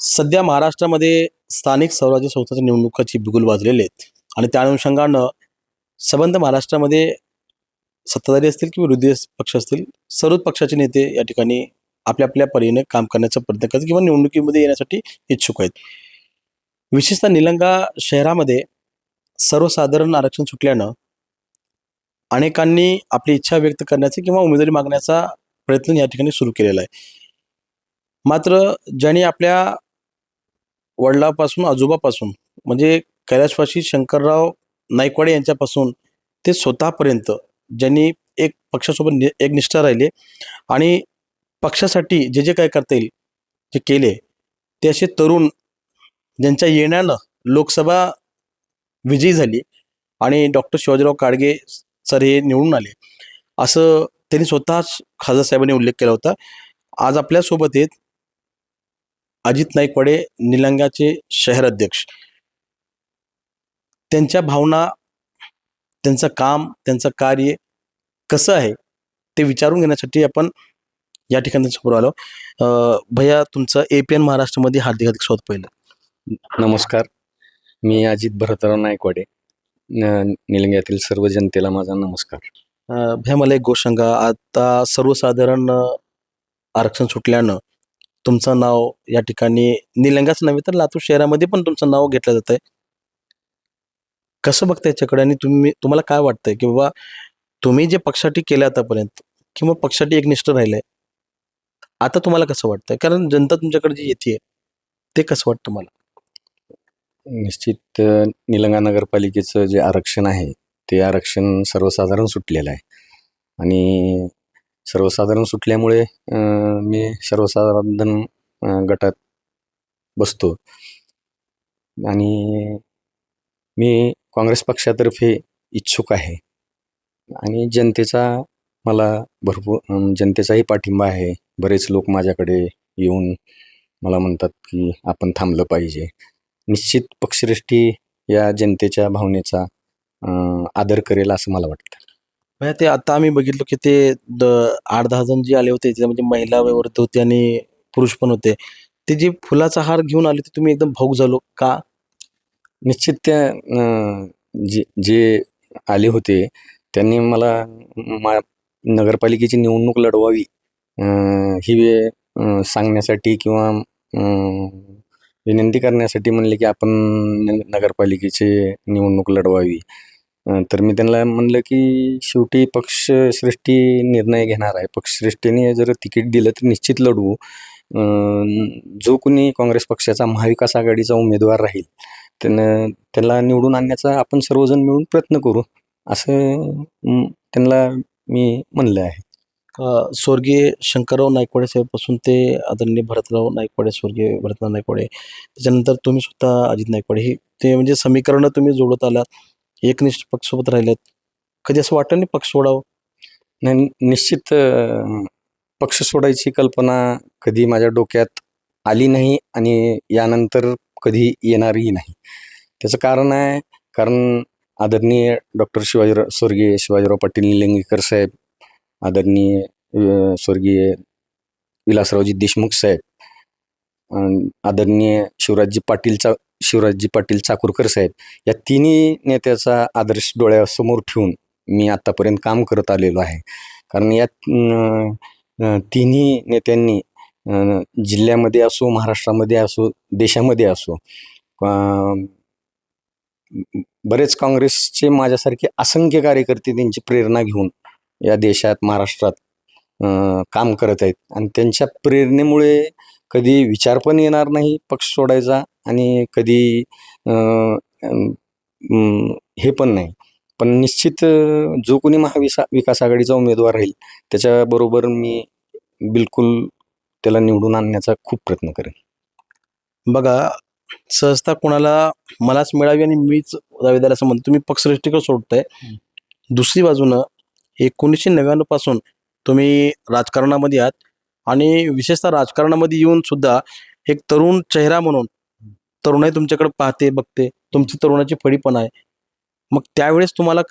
सध्या महाराष्ट्रामध्ये स्थानिक स्वराज्य संस्थांच्या निवडणुकाची बिगुल वाजलेले आहेत. आणि त्या अनुषंगानं संबंध महाराष्ट्रामध्ये सत्ताधारी असतील किंवा विरोधी पक्ष असतील सर्वच पक्षाचे नेते या ठिकाणी आपल्या आपल्या परीने काम करण्याचा प्रयत्न करतात किंवा निवडणुकीमध्ये येण्यासाठी इच्छुक आहेत. विशेषतः निलंगा शहरामध्ये सर्वसाधारण आरक्षण सुटल्यानं अनेकांनी आपली इच्छा व्यक्त करण्याचा किंवा उमेदवारी मागण्याचा प्रयत्न या ठिकाणी सुरू केलेला आहे. मात्र ज्यांनी आपल्या वडिलापासून आजोबापासून म्हणजे कैलासवासी शंकरराव नाईकवाडे यांच्यापासून ते स्वतःपर्यंत ज्यांनी एक पक्षासोबत नि एक निष्ठा राहिले आणि पक्षासाठी जे जे काय करता येईल जे केले ते असे तरुण ज्यांच्या येण्यानं लोकसभा विजयी झाली आणि डॉक्टर शिवाजीराव काडगे सर हे निवडून आले. असं त्यांनी स्वतःच खासदार साहेबांनी उल्लेख केला होता. आज आपल्यासोबत आहेत अजित नाईकवाडे निलंग्याचे शहर अध्यक्ष. त्यांच्या भावना त्यांचं काम त्यांचं कार्य कसं आहे ते विचारून घेण्यासाठी आपण या ठिकाणी समोर आलो. भैया तुमचं ए पी एन महाराष्ट्रामध्ये हार्दिक हार्दिक स्वागत पहिलं. नमस्कार. मी अजित भरतराव नायकवाडे निलंग्यातील सर्व जनतेला माझा नमस्कार. भैया मला एक गोष्ट सांगा. आता सर्वसाधारण आरक्षण सुटल्यानं तुमचं नाव या ठिकाणी निलंगाच नव्हे तर लातूर शहरामध्ये पण तुमचं नाव घेतलं जात आहे कसं बघता याच्याकडे आणि तुम्ही तुम्हाला काय वाटतंय की बाबा तुम्ही जे पक्षासाठी केलं आतापर्यंत किंवा पक्षासाठी एकनिष्ठ राहिलंय आता तुम्हाला कसं वाटतंय? कारण जनता तुमच्याकडे जी येते ते कसं वाटतं मला निश्चित निलंगा नगरपालिकेचं जे आरक्षण आहे ते आरक्षण सर्वसाधारण सुटलेलं आहे. आणि सर्वसाधारण सुटल्यामुळे मी सर्वसाधारण गटात बसतो. आणि मी काँग्रेस पक्षातर्फे इच्छुक आहे. आणि जनतेचा मला भरपूर जनतेचाही पाठिंबा आहे. बरेच लोक माझ्याकडे येऊन मला म्हणतात की आपण थांबलं पाहिजे. निश्चित पक्षश्रेष्ठी या जनतेच्या भावनेचा आदर करेल असं मला वाटतं. म्हणजे ते आता आम्ही बघितलो की ते द आठ दहा जण जे आले होते त्यामध्ये म्हणजे महिला वगैरे होते आणि पुरुष पण होते. ते जे फुलाचा हार घेऊन आले ते तुम्ही एकदम भाऊक झालो का? निश्चित त्या अं, जे जे आले होते त्यांनी मला मा नगरपालिकेची निवडणूक लढवावी अं, ही वे- अं, सांगण्यासाठी किंवा अं, विनंती करण्यासाठी म्हणले की आपण न- नगरपालिकेची निवडणूक लढवावी. तर मी त्यांना म्हणलं की शेवटी पक्षश्रेष्ठी निर्णय घेणार आहे. पक्षश्रेष्ठीने जर तिकीट दिलं तर निश्चित लढवू जो कोणी काँग्रेस पक्षाचा महाविकास आघाडीचा उमेदवार राहील त्यानं त्याला निवडून आणण्याचा आपण सर्वजण मिळून प्रयत्न करू असं त्यांना मी म्हणलं आहे. स्वर्गीय शंकरराव नायकवाडे साहेबपासून ते आदरणीय भरतराव नायकवाडे स्वर्गीय भरतराव नायकवाडे त्याच्यानंतर तुम्ही स्वतः अजित नायकवाडे हे ते म्हणजे समीकरणं तुम्ही जोडत आलात. एकनिष्ठ पक्षसोबत राहिल्यात कधी असं वाटलं नाही पक्ष सोडावं? नाही निश्चित पक्ष सोडायची कल्पना कधी माझ्या डोक्यात आली नाही आणि यानंतर कधी येणारही नाही. त्याचं कारण आहे कारण आदरणीय डॉक्टर शिवाजीराव स्वर्गीय शिवाजीराव पाटील निलंगेकर साहेब आदरणीय स्वर्गीय विलासरावजी देशमुख साहेब आदरणीय शिवराजजी पाटीलचा शिवराजजी पाटील चाकूरकर साहेब या तिन्ही नेत्याचा आदर्श डोळ्यासमोर ठेवून मी आत्तापर्यंत काम करत आलेलो आहे. कारण या तिन्ही नेत्यांनी जिल्ह्यामध्ये असो महाराष्ट्रामध्ये असो देशामध्ये असो बरेच काँग्रेसचे माझ्यासारखे असंख्य कार्यकर्ते त्यांची प्रेरणा घेऊन या देशात महाराष्ट्रात काम करत आहेत. आणि त्यांच्या प्रेरणेमुळे कधी विचार पण येणार नाही पक्ष सोडायचा आणि कधी हे पण नाही. पण निश्चित जो कोणी महाविसा विकास आघाडीचा उमेदवार राहील त्याच्याबरोबर मी बिलकुल त्याला निवडून आणण्याचा खूप प्रयत्न करेन. बघा सहजता कोणाला मलाच मिळावी आणि मीच दावेदार असं म्हणतो. तुम्ही पक्षश्रेष्ठीकडे सोडताय. दुसरी बाजूनं एकोणीसशे नव्याण्णवपासून तुम्ही राजकारणामध्ये आहात. आणि विशेषतः राजकारणामध्ये येऊन सुद्धा एक तरुण चेहरा म्हणून तरुणाई तुमच्याकडे पाहते बघते. तुमची तरुणाची फळी पण आहे. मग त्यावेळेस तुम्हाला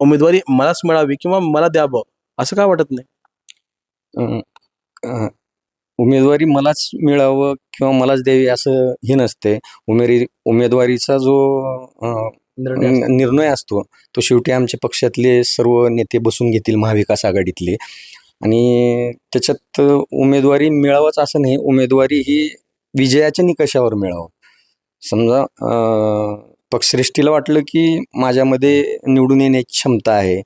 उमेदवारी मलाच मिळावी किंवा मला द्यावं? असं का वाटत नाही? उमेदवारी मलाच मिळावं किंवा मलाच द्यावी असं हे नसते. उमेरी उमेदवारीचा जो निर्णय असतो तो शेवटी आमच्या पक्षातले सर्व नेते बसून घेतील महाविकास आघाडीतले. आणि त्याच्यात उमेदवारी मिळावंच असं नाही. उमेदवारी ही विजयाच्या निकषावर मिळावं. समजा पक्षश्रेष्ठीला वाटलं की माझ्यामध्ये निवडून येण्याची क्षमता आहे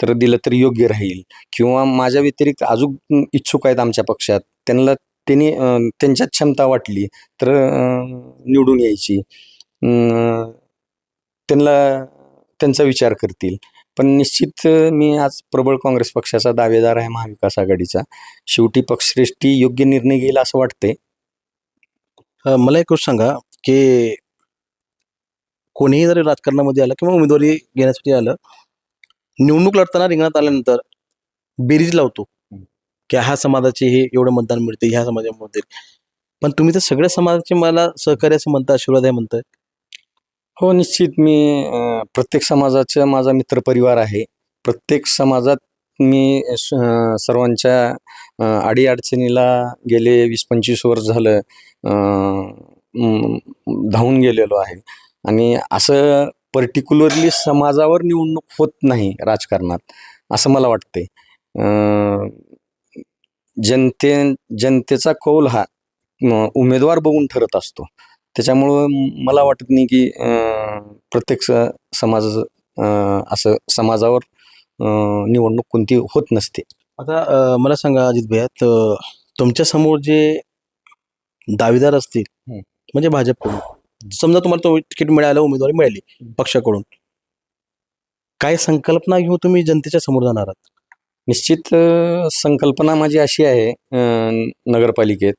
तर दिलं तर योग्य राहील. किंवा माझ्या व्यतिरिक्त अजून इच्छुक आहेत आमच्या पक्षात त्यांना त्यांनी त्यांच्यात क्षमता वाटली तर निवडून यायची. त्यांना त्यांचा विचार करतील. पण निश्चित मी आज प्रबळ काँग्रेस पक्षाचा दावेदार आहे महाविकास आघाडीचा. शेवटी पक्षश्रेष्ठी योग्य निर्णय घेईल असं वाटतंय. मला एक गोष्ट सांगा. की कोणीही जरी राजकारणामध्ये आलं किंवा उमेदवारी घेण्यासाठी आलं निवडणूक लढताना रिंगणात आल्यानंतर बेरीज लावतो. की ह्या समाजाचे हे एवढं मतदान मिळते ह्या समाजामध्ये पण तुम्ही तर सगळ्या समाजाचे मला सहकार्य असं म्हणता आशीर्वाद आहे म्हणताय. हो निश्चित. मी प्रत्येक समाजाचा माझा मित्रपरिवार आहे. प्रत्येक समाजात मी सर्वांच्या अडीअडचणीला गेले वीस पंचवीस वर्ष झालं. धावून गेलेलो आहे. आणि असं पर्टिक्युलरली समाजावर निवडणूक होत नाही राजकारणात असं मला वाटतंय. अं, जनते जनतेचा कौल हा उमेदवार बघून ठरत असतो. त्याच्यामुळं मला वाटत नाही की प्रत्येक समाज असं समाजावर निवडणूक कोणती होत नसते. आता मला सांगा अजित भैया तर तुमच्यासमोर जे दावेदार असतील. म्हणजे भाजपकडून. समजा तुम्हाला तो तिकीट मिळालं उमेदवारी मिळाली पक्षाकडून. काय संकल्पना घेऊन तुम्ही जनतेच्या समोर जाणार आहात? निश्चित संकल्पना माझी अशी आहे नगरपालिकेत.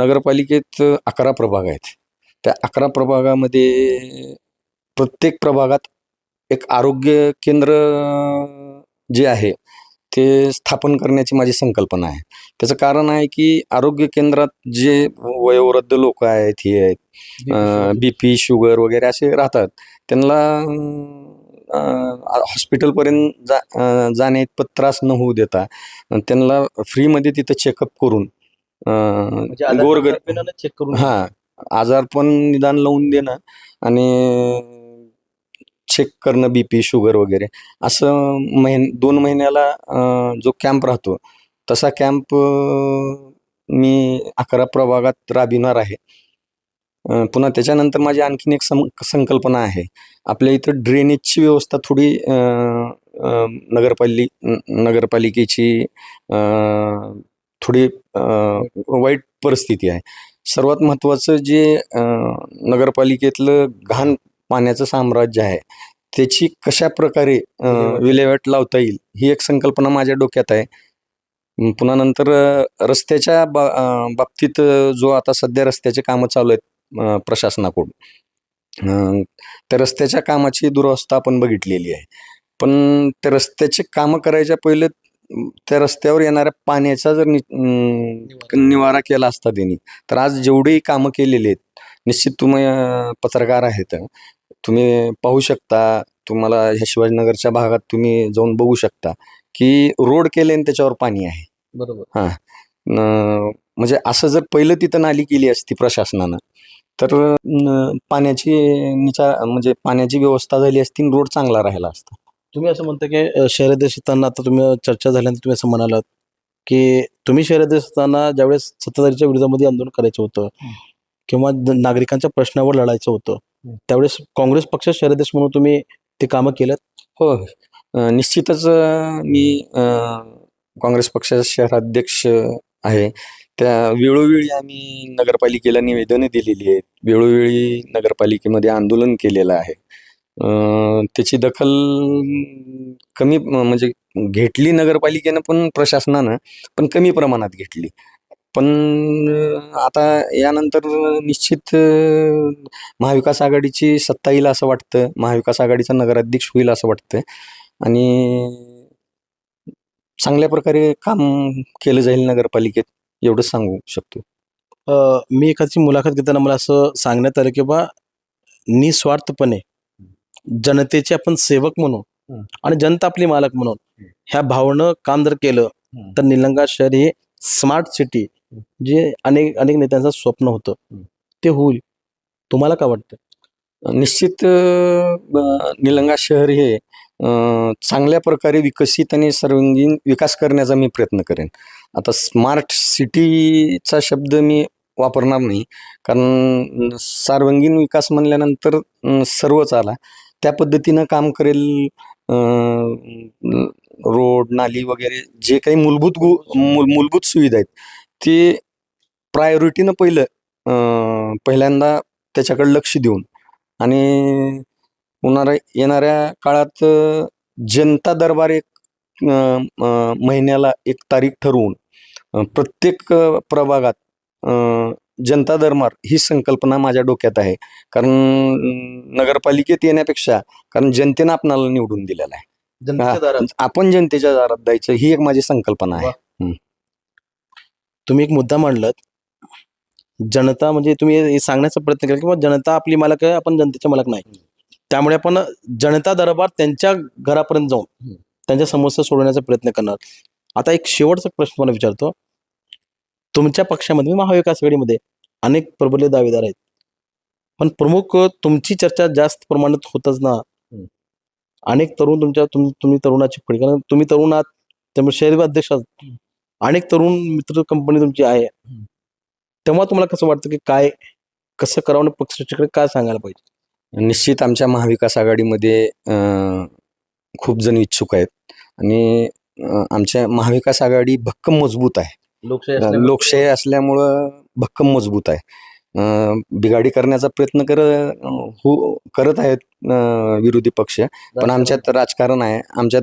नगरपालिकेत अकरा प्रभाग आहेत. त्या अकरा प्रभागामध्ये प्रत्येक प्रभागात एक आरोग्य केंद्र जे आहे ते स्थापन करण्याची माझी संकल्पना आहे. त्याचं कारण आहे की आरोग्य केंद्रात जे वयोवृद्ध लोक आहेत हे आहेत बी पी शुगर वगैरे असे राहतात. त्यांना हॉस्पिटलपर्यंत जा जाण्या इतपत त्रास न होऊ देता त्यांना फ्रीमध्ये तिथं चेकअप करून म्हणजे गोरगर चेक करून हां आजार पण निदान लावून देणं आणि चेक करणं बी पी शुगर वगैरे. असं महिन दोन महिन्याला जो कॅम्प राहतो तसा कॅम्प मी अकरा प्रभागात राबविणार आहे. पुन्हा त्याच्यानंतर माझी आणखीन एक सं संकल्पना आहे. आपल्या इथं ड्रेनेजची व्यवस्था थोडी नगरपालिक नगरपाली नगरपालिकेची थोडी वाईट परिस्थिती आहे. सर्वात महत्त्वाचं जे नगरपालिकेतलं घाण पाण्याचं साम्राज्य आहे. त्याची कशा प्रकारे विल्हेवाट. लावता येईल ही एक संकल्पना माझ्या डोक्यात आहे. पुन्हा नंतर रस्त्याच्या बा बाबतीत जो आता सध्या रस्त्याचे कामं चालू आहेत प्रशासनाकडून. त्या रस्त्याच्या कामाची दुरवस्था आपण बघितलेली आहे. पण त्या रस्त्याचे कामं करायच्या पहिले त्या रस्त्यावर येणाऱ्या पाण्याचा जर नि निवारा. केला असता त्यांनी तर आज जेवढेही कामं केलेली आहेत निश्चित तुम्ही पत्रकार आहेत. तुम्ही पाहू शकता तुम्हाला ह्या शिवाजीनगरच्या भागात तुम्ही जाऊन बघू शकता की रोड केले आणि त्याच्यावर पाणी आहे. बरोबर. न- म्हणजे असं जर पहिलं तिथं नाली केली असती प्रशासनानं तर पाण्याची निचा म्हणजे पाण्याची व्यवस्था झाली असती आणि रोड चांगला राहिला असता. तुम्ही असं म्हणता की शहराध्यक्ष असताना आता तुम्ही चर्चा झाल्यानंतर तुम्ही असं म्हणालात की तुम्ही शहराध्यक्ष असताना ज्यावेळेस सत्ताधारीच्या विरोधामध्ये आंदोलन करायचं होतं किंवा नागरिकांच्या प्रश्नावर लढायचं होतं हं. त्यावेळेस काँग्रेस पक्ष शहराध्यक्ष म्हणून तुम्ही ते कामं केलं हो. अं, निश्चितच अं, मी अं, काँग्रेस पक्षाचा शहराध्यक्ष आहे. त्या वेळोवेळी आम्ही नगरपालिकेला निवेदनं दिलेली आहेत. वेळोवेळी नगरपालिकेमध्ये आंदोलन केलेलं आहे. अं, त्याची दखल कमी म्हणजे घेतली नगरपालिकेनं पण प्रशासनानं पण कमी प्रमाणात घेतली. पण आता यानंतर निश्चित महाविकास आघाडीची सत्ता येईल असं वाटतं महाविकास आघाडीचा नगराध्यक्ष होईल असं वाटतं आणि चांगल्या प्रकारे काम केलं जाईल नगरपालिकेत एवढंच सांगू शकतो अ, मी एखादी मुलाखत घेताना मला असं सांगण्यात आलं की बा निस्वार्थपणे जनतेचे आपण सेवक म्हणून. आणि जनता आपली मालक म्हणून. ह्या भावनं काम जर केलं हं. तर निलंगा शहर हे स्मार्ट सिटी जे अनेक अनेक नेत्यांचं स्वप्न होतं. ते होईल. तुम्हाला काय वाटतं? निश्चित निलंगा शहर हे चांगल्या प्रकारे विकसित आणि सर्वांगीण विकास करण्याचा मी प्रयत्न करेन. आता स्मार्ट सिटीचा शब्द मी वापरणार नाही. कारण सर्वांगीण विकास म्हणल्यानंतर सर्वच आला. त्या पद्धतीनं काम करेल रोड नाली वगैरे जे काही मूलभूत मूलभूत सुविधा आहेत ते प्रायोरिटीनं पहिलं पहिल्यांदा त्याच्याकडे लक्ष देऊन. आणि होणाऱ्या येणाऱ्या काळात जनता दरबार एक महिन्याला एक तारीख ठरवून प्रत्येक प्रभागात अ, जनता दरबार ही संकल्पना माझ्या डोक्यात आहे. कारण नगरपालिकेत येण्यापेक्षा कारण जनतेनं आपणाला निवडून दिलेलं आहे. आपण जनतेच्या दारात द्यायचं ही एक माझी संकल्पना आहे. तुम्ही एक मुद्दा मांडलात. जनता म्हणजे तुम्ही सांगण्याचा प्रयत्न केला की जनता आपली मालक आहे आपण जनतेचे मालक नाही. त्यामुळे आपण जनता दरबार त्यांच्या घरापर्यंत जाऊन त्यांच्या समस्या सोडवण्याचा प्रयत्न करणार. आता एक शेवटचा प्रश्न मला विचारतो. तुमच्या पक्षामध्ये म्हणजे महाविकास आघाडीमध्ये अनेक प्रबल दावेदार आहेत. पण प्रमुख तुमची चर्चा जास्त प्रमाणात होतच ना. अनेक तरुण तुमच्या तुम्ही तरुणाची पडली कारण तुम्ही तरुण आहात त्यामुळे शहरी अध्यक्ष अनेक तरुण मित्र कंपनी तुमची आहे. तेव्हा तुम्हाला कसं वाटतं की काय कसं करावं पक्षाच्याकडे काय सांगायला पाहिजे? निश्चित आमच्या महाविकास आघाडीमध्ये अ, खूप जण इच्छुक आहेत. आणि आमच्या महाविकास आघाडी भक्कम मजबूत आहे. लोकशाही लोकशाही असल्यामुळं भक्कम मजबूत आहे. बिघाडी करण्याचा प्रयत्न कर हो करत आहेत विरोधी पक्ष. पण आमच्यात राजकारण आहे. आमच्यात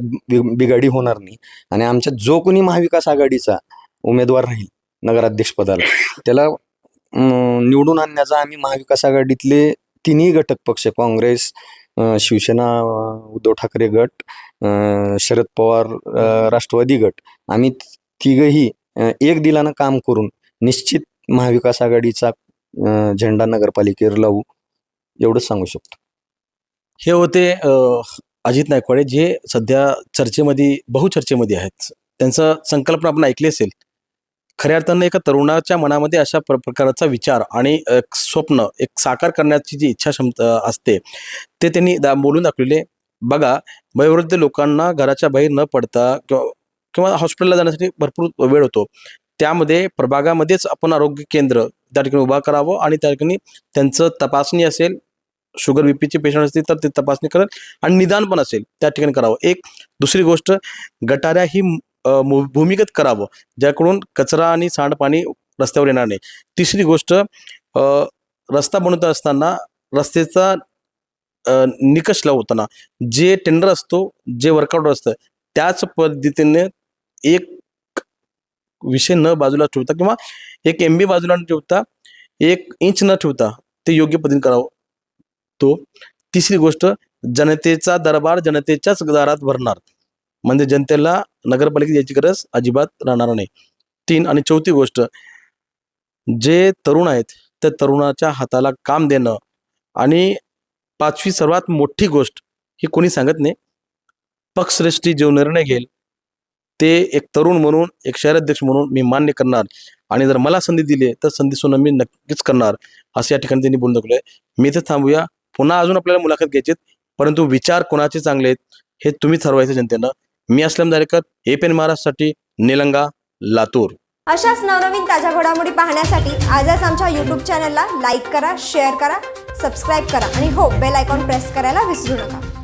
बिघाडी होणार नाही. आणि आमच्यात जो कोणी महाविकास आघाडीचा उमेदवार राहील नगराध्यक्षपदाला त्याला अं, निवडून आणण्याचा आम्ही महाविकास आघाडीतले तिन्ही घटक पक्ष काँग्रेस शिवसेना उद्धव ठाकरे गट शरद पवार राष्ट्रवादी गट आम्ही तिघही एक दिलानं काम करून निश्चित महाविकास आघाडीचा झेंडा नगरपालिकेवर लावू. एवढंच सांगू शकतो. हे होते अजित नायकवाडे जे सध्या चर्चेमध्ये बहुचर्चेमध्ये आहेत. त्यांचं संकल्पना आपण ऐकली असेल. खऱ्या अर्थानं एका तरुणाच्या मनामध्ये अशा प्र प्रकारचा विचार आणि एक स्वप्न एक साकार करण्याची जी इच्छा क्षमता असते ते त्यांनी दा बोलून दाखवलेले. बघा वयोवृद्ध लोकांना घराच्या बाहेर न पडता किंवा किंवा हॉस्पिटलला जाण्यासाठी भरपूर वेळ होतो. त्यामध्ये प्रभागामध्येच आपण आरोग्य केंद्र त्या ठिकाणी उभा करावं आणि त्या ठिकाणी त्यांचं तपासणी असेल शुगर बीपीचे पेशंट असतील तर ते तपासणी करेल आणि निदान पण असेल त्या ठिकाणी करावं. एक दुसरी गोष्ट गटाऱ्या ही भूमिगत करावं ज्याकडून कचरा आणि सांडपाणी रस्त्यावर येणार नाही. तिसरी गोष्ट रस्ता बनवत असताना रस्त्याचा निकष लावताना जे टेंडर असतो जे वर्कआउट असतं त्याच पद्धतीने एक विषय न बाजूला ठेवता किंवा एक एम बी बाजूला न ठेवता एक इंच न ठेवता ते योग्य पद्धतीने करावं. तो तिसरी गोष्ट जनतेचा दरबार जनतेच्याच दारात भरणार. म्हणजे जनतेला नगरपालिकेत याची गरज अजिबात राहणार नाही. तीन आणि चौथी गोष्ट जे तरुण आहेत त्या तरुणाच्या हाताला काम देणं आणि पाचवी सर्वात मोठी गोष्ट ही कोणी सांगत नाही. पक्षश्रेष्ठी जो निर्णय घेईल ते एक तरुण म्हणून एक शहराध्यक्ष म्हणून मी मान्य करणार. आणि जर मला संधी दिली तर संधी सोनं मी नक्कीच करणार असं या ठिकाणी त्यांनी बोलून दाखवलंय मी इथे थांबूया. पुन्हा अजून आपल्याला मुलाखत घ्यायची परंतु विचार कोणाचे चांगले आहेत हे तुम्ही ठरवायचं जनतेनं. मी असलम दारेकर ए पेन महाराष्ट्रसाठी निलंगा लातूर. अशाच नवनवीन ताज्या घडामोडी पाहण्यासाठी आजच आमच्या यूट्यूब चॅनलला लाईक करा शेअर करा सबस्क्राईब करा आणि हो बेल आयकॉन प्रेस करायला विसरू नका.